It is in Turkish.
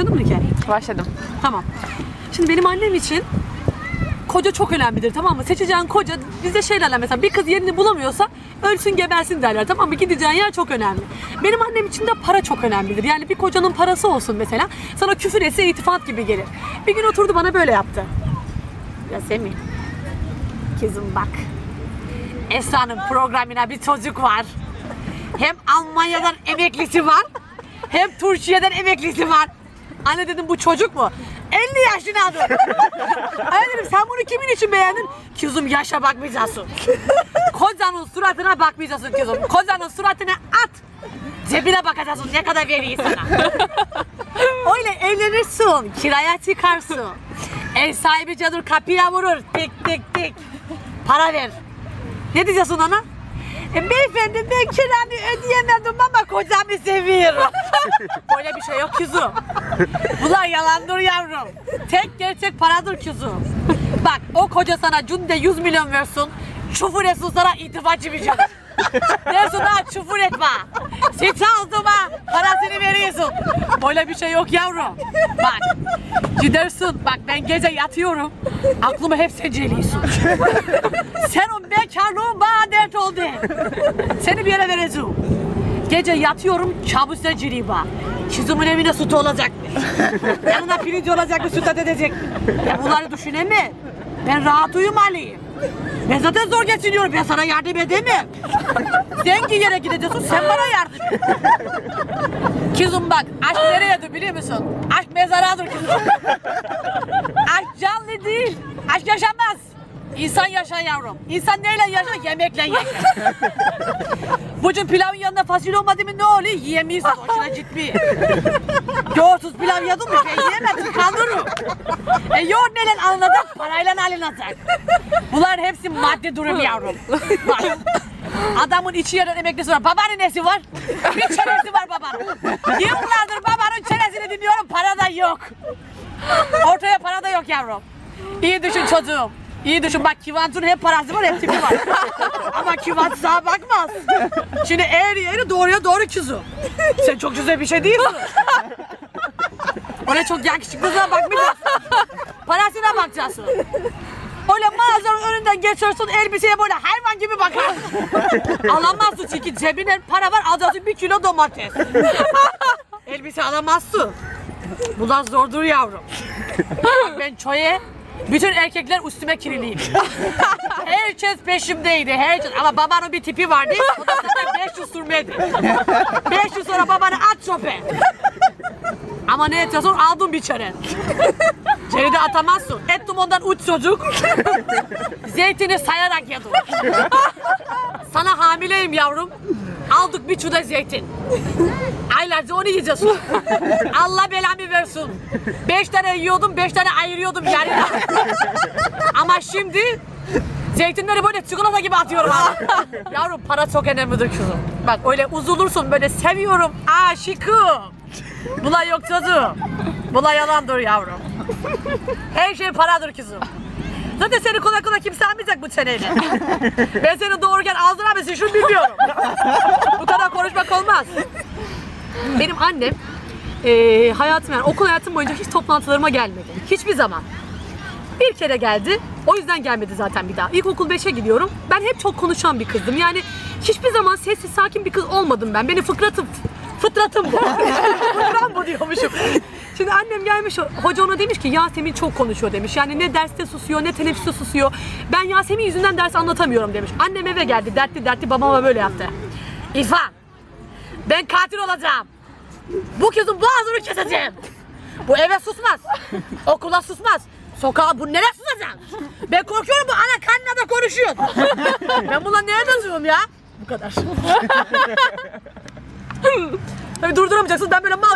Anladın mı hikayeyi? Başladım. Tamam. Şimdi benim annem için koca çok önemlidir tamam mı? Seçeceğin koca bizde şey derler mesela bir kız yerini bulamıyorsa ölsün gebersin derler tamam mı? Gideceğin yer çok önemli. Benim annem için de para çok önemlidir. Yani bir kocanın parası olsun mesela sana küfür etse itifat gibi gelir. Bir gün oturdu bana böyle yaptı. Ya Semih kızım bak Esra'nın programına bir çocuk var. Hem Almanya'dan emeklisi var hem Türkiye'den emeklisi var. Anne dedim bu çocuk mu? 50 yaşına adı. Anne dedim sen bunu kimin için beğendin? Kızım yaşa bakmayacaksın. Kocanın suratına bakmayacaksın kızım. Kocanın suratına at. Cebine bakacaksın ne kadar veriyor sana. Öyle evlenirsin, kiraya çıkarsın. Ev sahibi cadır kapıya vurur. Tik tik tik. Para ver. Ne diyeceksin ona? E, beyefendi ben kiramı ödeyemedim ama kocamı seviyorum. Böyle bir şey yok kızım. Bunlar yalandır yavrum. Tek gerçek paradır kızım. Bak o koca sana cünde 100 milyon versin. Çufur etsin sana itibar çıkacak. Dersin ha çufur etme. Sit altıma parasını veriyorsun. Böyle bir şey yok yavrum. Bak gidersin bak ben gece yatıyorum. Aklıma hep sen geliyorsun. Sen o bekarlığın bana dert oldu. Seni bir yere vereceğim. Gece yatıyorum kabusla ciriba. Kızımın evine süt olacakmış. Yanına pirinç olacakmış süt edecek. Ya bunları düşüneme. Ben rahat uyumalıyım. Ben zaten zor geçiniyorum. Ben sana yardım edemem. Sen ki yere gideceksin sen bana yardım et. Kızım bak aşk nereyedir biliyor musun? Aşk mezaradır kızım. Aşk canlı değil. Aşk yaşamaz. İnsan yaşar yavrum. İnsan neyle yaşar? Yemekle yaşar. Bugün pilavın yanında fasulye olmadı mı ne oluyor? Yiyemiyorsun. Hoşuna gitmiyor. Yoğurtsuz pilav yedin mi? Ben yiyemem. Tıkanırım. E yoğurt neyle alınacak? Parayla alınacak. Bunların hepsi maddi durum yavrum. Bak. Adamın içi yerden emeklisi var. Babanın nesi var? Bir çenesi var babanın. Yıllardır babanın çenesini dinliyorum. Para da yok. Ortaya para da yok yavrum. İyi düşün çocuğum. İyi düşün bak Kivant'ın hep parası var hep tipi var. Ama Kivant sağa bakmaz. Şimdi eğri eğri doğruya doğru kızım. Sen çok güzel bir şey değilsin. Öyle çok yakışıklısına bakmayacaksın. Parasına bakacaksın. Öyle mağazanın önünden geçersin elbiseye böyle hayvan gibi bakarsın. Alamazsın çünkü cebine para var alacaksın bir kilo domates. Elbise alamazsın. Bunlar zordur yavrum. Bak ben çoye bütün erkekler üstüme kiriliyim. Herkes peşimdeydi. Herkes. Ama babanın bir tipi vardı. O da zaten 500 sürmedi. 500 sonra babanı at çöpe. Ama ne ediyorsun? Aldın bir çere. Çeri de atamazsın. Ettim ondan uç çocuk. Zeytini sayarak yedim. Sana hamileyim yavrum. Aldık bir çuda zeytin. Aylarca onu yiyeceğiz. Allah belamı versin. Beş tane yiyordum, beş tane ayırıyordum yarına. Ama şimdi zeytinleri böyle çikolata gibi atıyorum abi. Yavrum para çok önemlidir kızım. Bak öyle uzulursun böyle seviyorum, aşıkım. Buna yok çocuğum. Buna yalandır yavrum. Her şey paradır kızım. Zaten seni kolay kolay kimse almayacak bu çeneyle. Ben seni doğururken ağzına mısın şunu bilmiyorum. bu kadar konuşmak olmaz. Benim annem eee hayatım yani okul hayatım boyunca hiç toplantılarıma gelmedi. Hiçbir zaman. Bir kere geldi. O yüzden gelmedi zaten bir daha. İlkokul 5'e gidiyorum. Ben hep çok konuşan bir kızdım. Yani hiçbir zaman sessiz sakin bir kız olmadım ben. Beni fıkratım. Fıtratım bu. Fıtram bu diyormuşum. Şimdi annem gelmiş, hoca ona demiş ki Yasemin çok konuşuyor demiş. Yani ne derste susuyor ne teneffüste susuyor. Ben Yasemin yüzünden ders anlatamıyorum demiş. Annem eve geldi dertli dertli babama böyle yaptı. İrfan ben katil olacağım. Bu kızın boğazını keseceğim. Bu eve susmaz. Okula susmaz. Sokağa bu nereye susacak? Ben korkuyorum bu ana karnına da konuşuyor. ben buna nerede susuyorum ya? Bu kadar. Tabii durduramayacaksınız. Ben böyle mal